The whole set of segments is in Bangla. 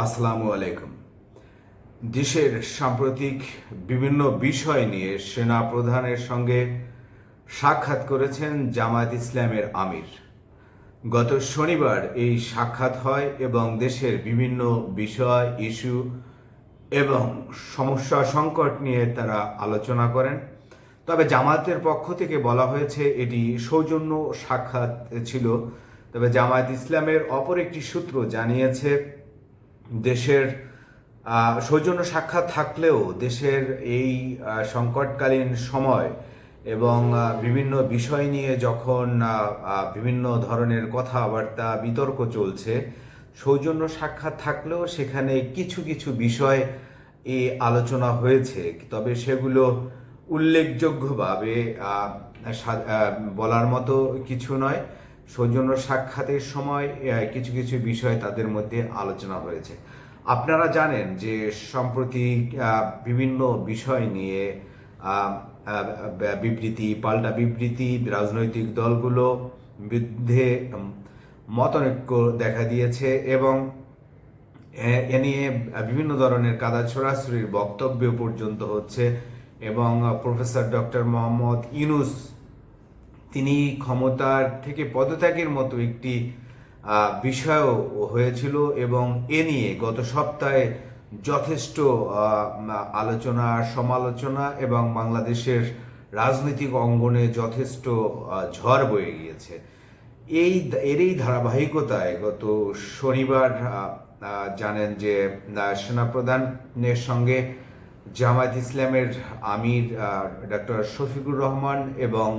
আসসালামু আলাইকুম। দেশের সাম্প্রতিক বিভিন্ন বিষয় নিয়ে সেনা প্রধানের সঙ্গে সাক্ষাৎ করেছেন জামায়াত ইসলামের আমির। গত শনিবার এই সাক্ষাৎ হয় এবং দেশের বিভিন্ন বিষয়, ইস্যু এবং সমস্যা সংকট নিয়ে তারা আলোচনা করেন। তবে জামায়াতের পক্ষ থেকে বলা হয়েছে, এটি সৌজন্য সাক্ষাৎ ছিল। তবে জামায়াত ইসলামের অপর একটি সূত্র জানিয়েছে দেশের সৌজন্য সাক্ষাৎ থাকলেও দেশের এই সংকটকালীন সময় এবং বিভিন্ন বিষয় নিয়ে যখন বিভিন্ন ধরনের কথাবার্তা, বিতর্ক চলছে, সৌজন্য সাক্ষাৎ থাকলেও সেখানে কিছু কিছু বিষয় এ আলোচনা হয়েছে। তবে সেগুলো উল্লেখযোগ্যভাবে বলার মতো কিছু নয়। সৌজন্য সাক্ষাতের সময় কিছু কিছু বিষয় তাদের মধ্যে আলোচনা হয়েছে। আপনারা জানেন যে সম্প্রতি বিভিন্ন বিষয় নিয়ে বিবৃতি, পাল্টা বিবৃতি, রাজনৈতিক দলগুলো বিরুদ্ধে মতানৈক্য দেখা দিয়েছে এবং, এ- নিয়ে বিভিন্ন ধরনের কাদা ছড়াছড়ির বক্তব্য পর্যন্ত হচ্ছে এবং প্রফেসর ডক্টর মোহাম্মদ ইউনুস তিনি ক্ষমতার থেকে পদত্যাগের মতো একটি বিষয়ও হয়েছিল এবং এ নিয়ে গত সপ্তাহে যথেষ্ট আলোচনা, সমালোচনা এবং বাংলাদেশের রাজনৈতিক অঙ্গনে যথেষ্ট ঝড় বয়ে গিয়েছে। এই এরই ধারাবাহিকতায় গত শনিবার জানেন যে সেনাপ্রধানের সঙ্গে জামায়াত ইসলামের আমির ডক্টর শফিকুর রহমান এবং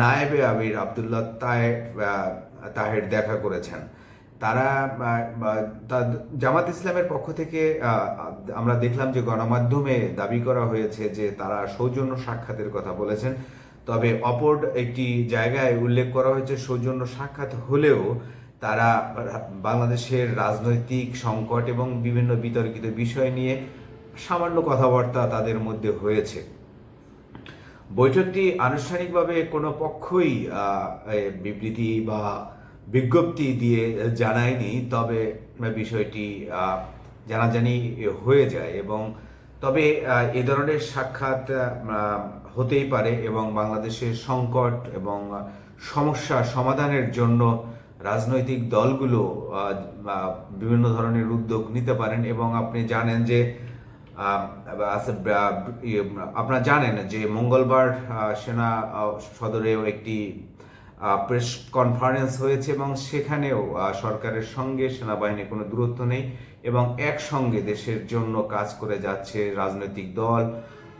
নায়েবে আমির আবদুল্লাহ তাহের দেখা করেছেন। তারা জামাত ইসলামের পক্ষ থেকে আমরা দেখলাম যে গণমাধ্যমে দাবি করা হয়েছে যে তারা সৌজন্য সাক্ষাতের কথা বলেছেন। তবে অপর একটি জায়গায় উল্লেখ করা হয়েছে, সৌজন্য সাক্ষাৎ হলেও তারা বাংলাদেশের রাজনৈতিক সংকট এবং বিভিন্ন বিতর্কিত বিষয় নিয়ে সামান্য কথাবার্তা তাদের মধ্যে হয়েছে। বৈঠকটি আনুষ্ঠানিকভাবে কোনো পক্ষই বিবৃতি বা বিজ্ঞপ্তি দিয়ে জানায়নি, তবে বিষয়টি জানাজানি হয়ে যায় এবং তবে এ ধরনের সাক্ষাৎ হতেই পারে এবং বাংলাদেশের সংকট এবং সমস্যা সমাধানের জন্য রাজনৈতিক দলগুলো বিভিন্ন ধরনের উদ্যোগ নিতে পারেন এবং আপনি জানেন যে আপনারা জানেন যে মঙ্গলবার সেনা সদরেও একটি প্রেস কনফারেন্স হয়েছে এবং সেখানেও সরকারের সঙ্গে সেনাবাহিনীর কোনো দূরত্ব নেই এবং একসঙ্গে দেশের জন্য কাজ করে যাচ্ছে রাজনৈতিক দল,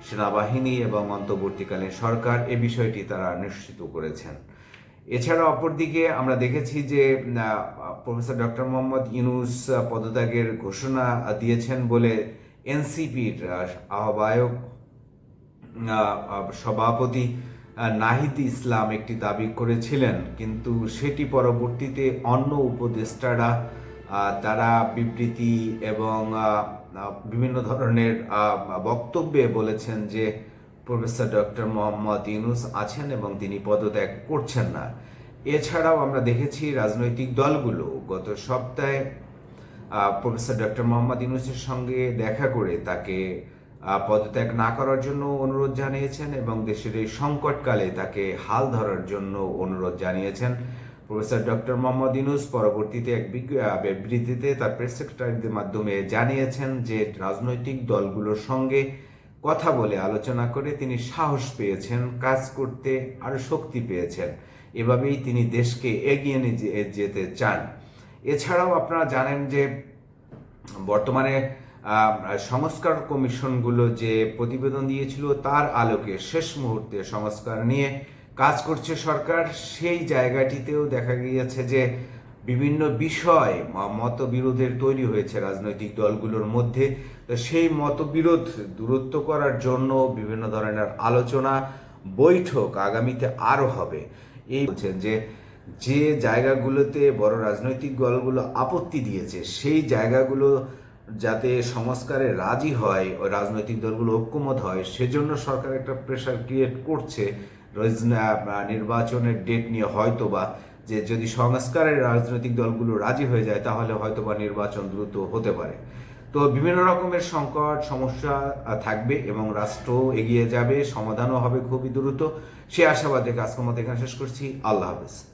সেনাবাহিনী এবং অন্তর্বর্তীকালীন সরকার। এ বিষয়টি তারা নিশ্চিত করেছেন। এছাড়া অপরদিকে আমরা দেখেছি যে প্রফেসর ডক্টর মোহাম্মদ ইউনুস পদত্যাগের ঘোষণা দিয়েছেন বলে এনসিপির আহ্বায়ক আহ, আহ, সভাপতি নাহিদ ইসলাম একটি দাবি করেছিলেন। কিন্তু সেটি পরবর্তীতে অন্য উপদেষ্টারা তারা বিবৃতি এবং বিভিন্ন ধরনের বক্তব্যে বলেছেন যে প্রফেসর ডক্টর মোহাম্মদ ইউনুস আছেন এবং তিনি পদত্যাগ করছেন না। এছাড়াও আমরা দেখেছি রাজনৈতিক দলগুলো গত সপ্তাহে প্রফেসর ডক্টর মোহাম্মদ ইউনুসের সঙ্গে দেখা করে তাকে পদত্যাগ না করার জন্য অনুরোধ জানিয়েছেন এবং দেশের এই সংকটকালে তাকে হাল ধরার জন্য অনুরোধ জানিয়েছেন। প্রফেসর ডক্টর মোহাম্মদ ইউনুস পরবর্তীতে এক বিবৃতিতে তার প্রেস সেক্রেটারিদের মাধ্যমে জানিয়েছেন যে রাজনৈতিক দলগুলোর সঙ্গে কথা বলে আলোচনা করে তিনি সাহস পেয়েছেন, কাজ করতে আরও শক্তি পেয়েছেন। এভাবেই তিনি দেশকে এগিয়ে নিয়ে যেতে চান। এছাড়াও আপনারা জানেন যে বর্তমানে সংস্কার কমিশনগুলো যে প্রতিবেদন দিয়েছিল তার আলোকে শেষ মুহূর্তে সংস্কার নিয়ে কাজ করছে সরকার। সেই জায়গাটিতেও দেখা গিয়েছে যে বিভিন্ন বিষয় মতবিরোধের তৈরি হয়েছে রাজনৈতিক দলগুলোর মধ্যে। তো সেই মতবিরোধ দূরত্ব করার জন্য বিভিন্ন ধরনের আলোচনা, বৈঠক আগামীতে আরও হবে। এই বলছেন যে যে জায়গাগুলোতে বড় রাজনৈতিক দলগুলো আপত্তি দিয়েছে, সেই জায়গাগুলো যাতে সংস্কারে রাজি হয়, ওই রাজনৈতিক দলগুলো ঐক্যমত হয়, সেজন্য সরকার একটা প্রেশার ক্রিয়েট করছে। নির্বাচনের ডেট নিয়ে হয়তো বা যে যদি সংস্কারের রাজনৈতিক দলগুলো রাজি হয়ে যায়, তাহলে হয়তোবা নির্বাচন দ্রুত হতে পারে। তো বিভিন্ন রকমের সংকট, সমস্যা থাকবে এবং রাষ্ট্র এগিয়ে যাবে, সমাধানও হবে খুবই দ্রুত। সে আশাবাদে কাজকর্ম এখানে শেষ করছি। আল্লাহ হাফেজ।